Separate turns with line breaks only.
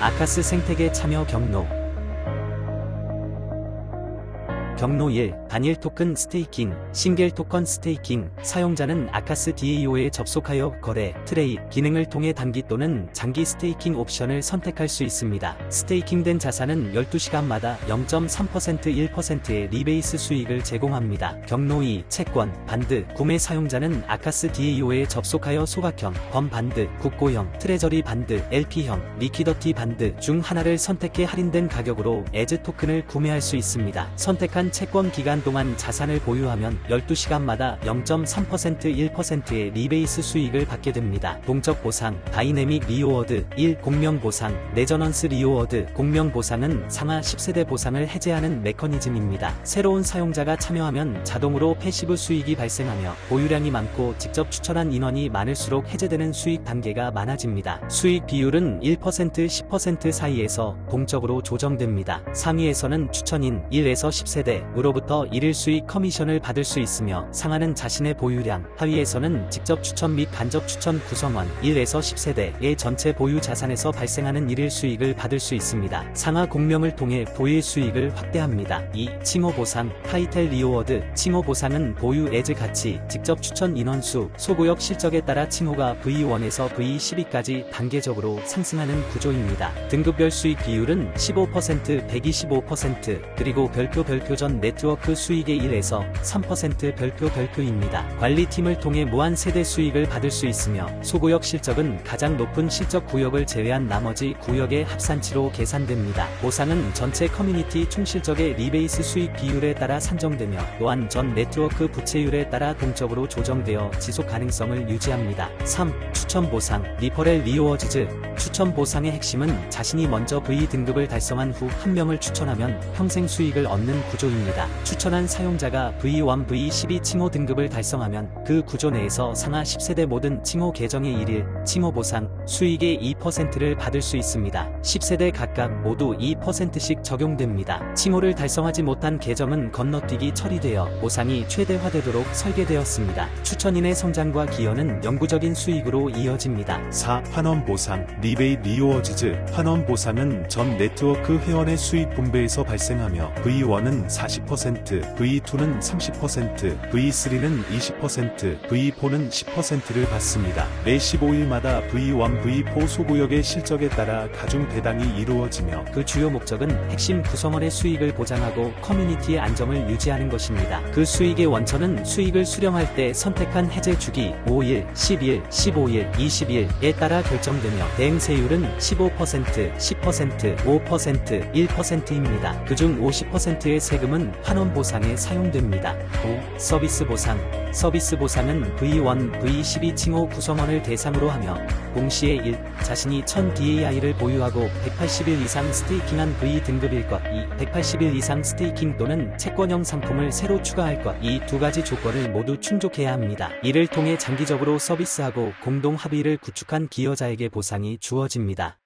아카스 생태계 참여 경로 경로 1, 단일 토큰 스테이킹, 싱글 토큰 스테이킹, 사용자는 아카스 DAO에 접속하여 거래, 트레이, 기능을 통해 단기 또는 장기 스테이킹 옵션을 선택할 수 있습니다. 스테이킹된 자산은 12시간마다 0.3% 1%의 리베이스 수익을 제공합니다. 경로 2, 채권, 반드, 구매 사용자는 아카스 DAO에 접속하여 소각형, 범 반드, 국고형, 트레저리 반드, LP형, 리퀴더티 반드 중 하나를 선택해 할인된 가격으로 에즈 토큰을 구매할 수 있습니다. 선택한 채권 기간 동안 자산을 보유하면 12시간마다 0.3% 1%의 리베이스 수익을 받게 됩니다. 동적 보상, 다이내믹 리오워드, 1. 공명 보상, 레저넌스 리오워드, 공명 보상은 상하 10세대 보상을 해제하는 메커니즘입니다. 새로운 사용자가 참여하면 자동으로 패시브 수익이 발생하며 보유량이 많고 직접 추천한 인원이 많을수록 해제되는 수익 단계가 많아집니다. 수익 비율은 1% 10% 사이에서 동적으로 조정됩니다. 상위에서는 추천인 1에서 10세대, 으로부터 일일 수익 커미션을 받을 수 있으며 상하는 자신의 보유량, 하위에서는 직접 추천 및 간접 추천 구성원 1에서 10세대의 전체 보유 자산에서 발생하는 일일 수익을 받을 수 있습니다. 상하 공명을 통해 보유 수익을 확대합니다. 2. 칭호 보상, 타이텔 리오워드, 칭호 보상은 보유 에즈 가치, 직접 추천 인원수, 소구역 실적에 따라 칭호가 V1에서 V12까지 단계적으로 상승하는 구조입니다. 등급별 수익 비율은 15%, 125%, 그리고 별표 별표 전 네트워크 수익의 1에서 3% 별표 별표입니다. 관리팀을 통해 무한 세대 수익을 받을 수 있으며 소구역 실적은 가장 높은 실적 구역을 제외한 나머지 구역의 합산치로 계산됩니다. 보상은 전체 커뮤니티 총 실적의 리베이스 수익 비율에 따라 산정되며 또한 전 네트워크 부채율에 따라 동적으로 조정되어 지속 가능성을 유지합니다. 3. 추천 보상, 리퍼렐 리오어지즈 추천 보상의 핵심은 자신이 먼저 V 등급을 달성한 후 한 명을 추천하면 평생 수익을 얻는 구조입니다. 추천한 사용자가 V1, V12 칭호 등급을 달성하면 그 구조 내에서 상하 10세대 모든 칭호 계정의 1일 칭호 보상 수익의 2%를 받을 수 있습니다. 10세대 각각 모두 2%씩 적용됩니다. 칭호를 달성하지 못한 계정은 건너뛰기 처리되어 보상이 최대화되도록 설계되었습니다. 추천인의 성장과 기여는 영구적인 수익으로 이어집니다.
4. 환원 보상, 리베이 리오어지즈. 환원 보상은 전 네트워크 회원의 수익 분배에서 발생하며 V1은 40%, V2는 30%, V3는 20%, V4는 10%를 받습니다. 매 15일마다 V1, V4 소구역의 실적에 따라 가중 배당이 이루어지며
그 주요 목적은 핵심 구성원의 수익을 보장하고 커뮤니티의 안정을 유지하는 것입니다. 그 수익의 원천은 수익을 수령할 때 선택한 해제 주기 5일, 10일, 15일, 20일에 따라 결정되며 대응세율은 15%, 10%, 5%, 1%입니다. 그중 50%의 세금은 환원 보상에 사용됩니다. 5. 서비스 보상 서비스 보상은 V1, V12 칭호 구성원을 대상으로 하며 동시에 1. 자신이 1000 DAI를 보유하고 180일 이상 스테이킹한 V 등급일 것 2. 180일 이상 스테이킹 또는 채권형 상품을 새로 추가할 것 이 두 가지 조건을 모두 충족해야 합니다. 이를 통해 장기적으로 서비스하고 공동 합의를 구축한 기여자에게 보상이 주어집니다.